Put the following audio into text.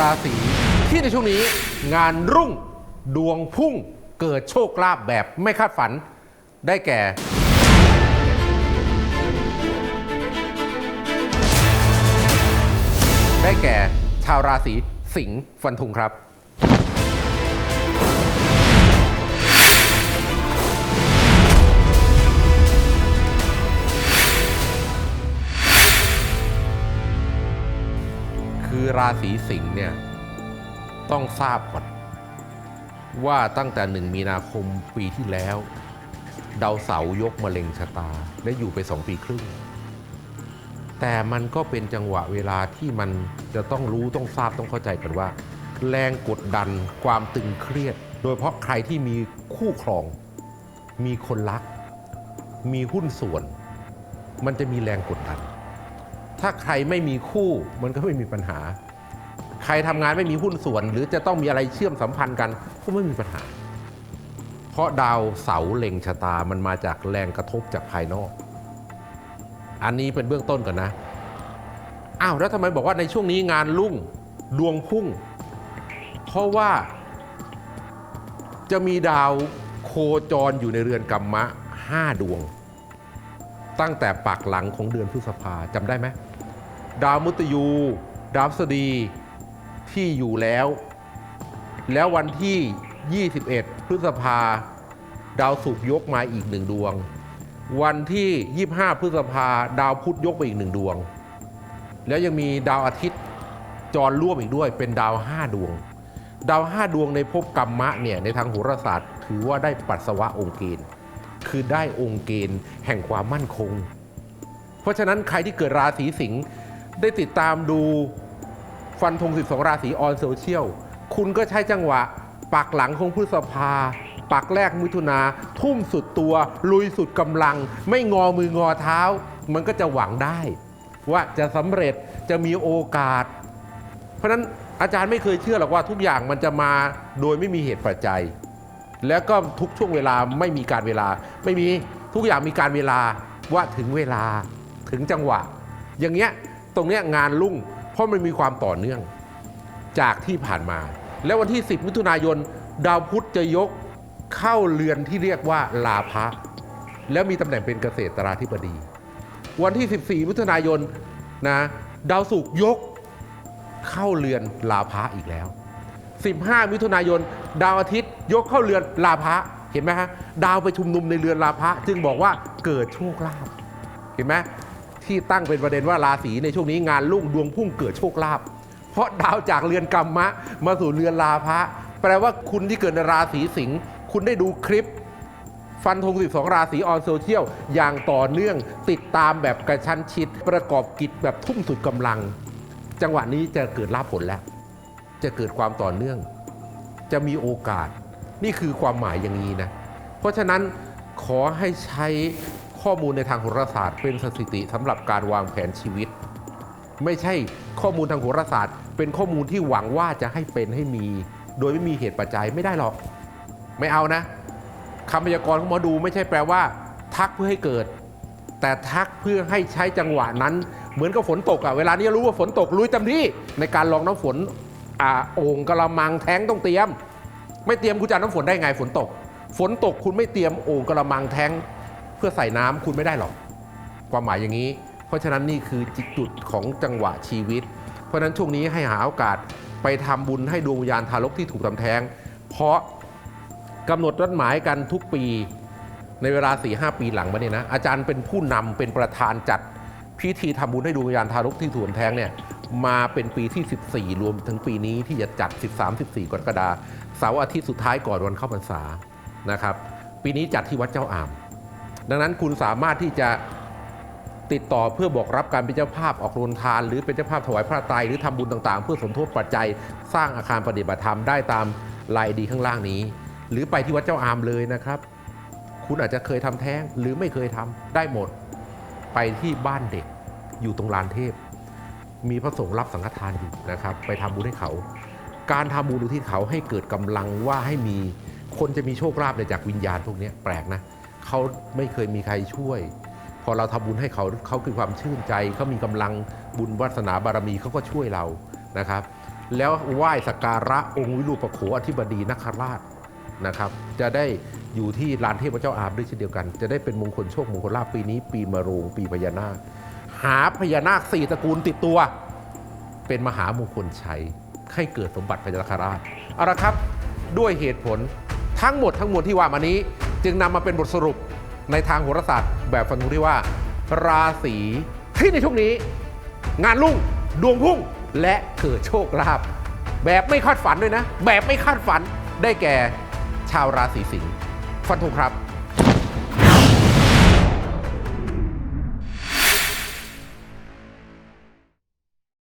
ราศีที่ในช่วงนี้งานรุ่งดวงพุ่งเกิดโชคลาภแบบไม่คาดฝันได้แก่ ได้แก่ชาวราศีสิงห์ฟันธงครับ ราศีสิงห์เนี่ยต้องทราบก่อนว่าตั้งแต่หนึ่งมีนาคมปีที่แล้ว ดาวเสาร์ยกมะเร็งชะตา และอยู่ไปสองปีครึ่ง แต่มันก็เป็นจังหวะเวลาที่มันจะต้องรู้ต้องทราบต้องเข้าใจกันว่า แรงกดดันความตึงเครียด โดยเฉพาะใครที่มีคู่ครอง มีคนรัก มีหุ้นส่วน มันจะมีแรงกดดัน ถ้าใครไม่มีคู่มันก็ไม่มีปัญหา ใครทำงานไม่มีหุ้นส่วน หรือจะต้องมีอะไรเชื่อมสัมพันธ์กันก็ไม่มีปัญหา เพราะดาวเสาเล็งชะตามันมาจากแรงกระทบจากภายนอก อันนี้เป็นเบื้องต้นก่อนนะอ้าวแล้วทำไมบอกว่าในช่วงนี้งานรุ่งดวงพุ่ง เพราะว่าจะมีดาวโคจรอยู่ในเรือนกรรมะห้าดวง ตั้งแต่ปากหลังของเดือนพฤษภาจำได้ไหม ดาวมุตยู ดาวพฤษฎี ที่อยู่แล้ว แล้ววันที่ 21 พฤษภา ดาวศุกร์ยกมาอีกหนึ่งดวง วันที่ 25 พฤษภา ดาวพุธยกไปอีกหนึ่งดวง แล้วยังมีดาวอาทิตย์จรร่วมอีกด้วยเป็นดาว 5 ดวง ดาว 5 ดวงในภพกรรมะเนี่ยในทางโหราศาสตร์ถือว่าได้ปัสสาวะองค์เกณฑ์ คือได้องค์เกณฑ์แห่งความมั่นคง เพราะฉะนั้นใครที่เกิดราศีสิงห์ได้ติดตามดู ฟันธง12 ราศีออนโซเชียล คุณก็ใช้จังหวะ ปักหลังของพฤษภา ปักแรกมิถุนา ทุ่มสุดตัว ลุยสุดกำลัง ไม่งอมืองอเท้า มันก็จะหวังได้ ว่าจะสำเร็จจะมีโอกาส เพราะนั้นอาจารย์ไม่เคยเชื่อหรอกว่าทุกอย่างมันจะมาโดยไม่มีเหตุปัจจัย แล้วก็ทุกช่วงเวลาไม่มีการเวลา ไม่มีทุกอย่างมีการเวลาว่าถึงเวลาถึงจังหวะ อย่างเงี้ยตรงเนี้ยงานรุ่ง เพราะมันมีความต่อเนื่องจากที่ผ่านมา แล้ววันที่ 10 มิถุนายน ดาวพุธจะยกเข้าเรือนที่เรียกว่าลาภะแล้วมีตำแหน่งเป็นเกษตราธิบดี วันที่ 14 มิถุนายนนะดาวศุกร์ยกเข้าเรือนลาภะอีกแล้ว 15 มิถุนายน ดาวอาทิตย์ยกเข้าเรือนลาภะเห็นไหมฮะดาวไปชุมนุมในเรือนลาภะจึงบอกว่าเกิดโชคลาภเห็นไหม ที่ตั้งเป็นประเด็นว่าราศีในช่วงนี้งานรุ่งดวงพุ่งเกิดโชคลาภเพราะดาวจากเรือนกรรมะ มาสู่เรือนลาภะแปลว่าคุณที่เกิดในราศีสิงห์คุณได้ดูคลิป ฟันธง 12 ราศีออนโซเชียลอย่างต่อเนื่องติดตามแบบกระชั้นชิด ประกอบกิจแบบทุ่มสุดกำลัง จังหวะนี้จะเกิดลาภผลแล้ว จะเกิดความต่อเนื่อง จะมีโอกาส นี่คือความหมายอย่างนี้นะ เพราะฉะนั้นขอให้ใช้ ข้อมูลในทางโหราศาสตร์เป็นสถิติสำหรับการวางแผนชีวิต ไม่ใช่ข้อมูลทางโหราศาสตร์ เป็นข้อมูลที่หวังว่าจะให้เป็นให้มี โดยไม่มีเหตุปัจจัยไม่ได้หรอก ไม่เอานะคำพยากรณ์ของหมอดูไม่ใช่แปลว่า ทักเพื่อให้เกิด แต่ทักเพื่อให้ใช้จังหวะนั้น เหมือนกับฝนตกอะเวลานี้รู้ว่าฝนตกลุยเต็มที่ในการลองน้ำฝนอ่าโอ่งกระมังแท้งต้องเตรียม ไม่เตรียมคุณจะน้ำฝนได้ไงฝนตก ฝนตกคุณไม่เตรียมโอ่งกระมังแท้ง เพื่อใส่น้ำคุณไม่ได้หรอก ความหมายอย่างนี้ เพราะฉะนั้นนี่คือจุดของจังหวะชีวิต เพราะฉะนั้นช่วงนี้ให้หาโอกาสไปทำบุญให้ดวงวิญญาณทารกที่ถูกทำแท้ง เพราะกำหนดนัดหมายกันทุกปีในเวลา4ีหปีหลังมาเนี่ยนะอาจารย์เป็นผู้นำเป็นประธานจัดพิธีทำบุญให้ดวงวิญญาณทารกที่ถูกทำแท้งเนี่ยมาเป็นปีที่ 14 รวมถึงปีนี้ที่จะจัด 13-14 กรกฎาคมเสาร์อาทิตย์สุดท้ายก่อนวันเข้าพรรษานะครับ ปีนี้จัดที่วัดเจ้าอาม ดังนั้นคุณสามารถที่จะติดต่อเพื่อบอกรับการเป็นเจ้าภาพออกโรงทาน หรือเป็นเจ้าภาพถวายพระไตรหรือทำบุญต่างๆ เพื่อสมทบปัจจัยสร้างอาคารปฏิบัติธรรมได้ตามลายดีข้างล่างนี้ หรือไปที่วัดเจ้าอามเลยนะครับ คุณอาจจะเคยทำแท้งหรือไม่เคยทำได้หมด ไปที่บ้านเด็กอยู่ตรงลานเทพ มีพระสงฆ์รับสังฆทานอยู่นะครับ ไปทำบุญให้เขา การทำบุญอุทิศเขาให้เกิดกำลังว่าให้มีคนจะมีโชคลาภเนี่ยจากวิญญาณพวกนี้แปลกนะ เขาไม่เคยมีใครช่วย พอเราทำบุญให้เขาเขาคือความชื่นใจเขามีกำลังบุญวาสนาบารมีเขาก็ช่วยเรานะครับ แล้วไหว้สักการะองค์วิรูปโขอธิบดีนคราชนะครับ จะได้อยู่ที่ลานเทพเจ้าอามด้วยเช่นเดียวกัน จะได้เป็นมงคลโชคมงคลลาภปีนี้ ปีมะโรงปีพญานาค หาพญานาคสี่ตระกูลติดตัว เป็นมหามงคลชัยให้เกิดสมบัติพญานาคราชเอาละครับ ด้วยเหตุผลทั้งหมดทั้งมวลที่ว่ามานี้ จึงนำมาเป็นบทสรุปในทางโหราศาสตร์แบบฟันธงที่ว่า ราศีที่ในช่วงนี้ งานรุ่งดวงพุ่งและเกิดโชคลาภแบบไม่คาดฝันด้วยนะ แบบไม่คาดฝันได้แก่ชาวราศีสิงห์ฟันธงครับ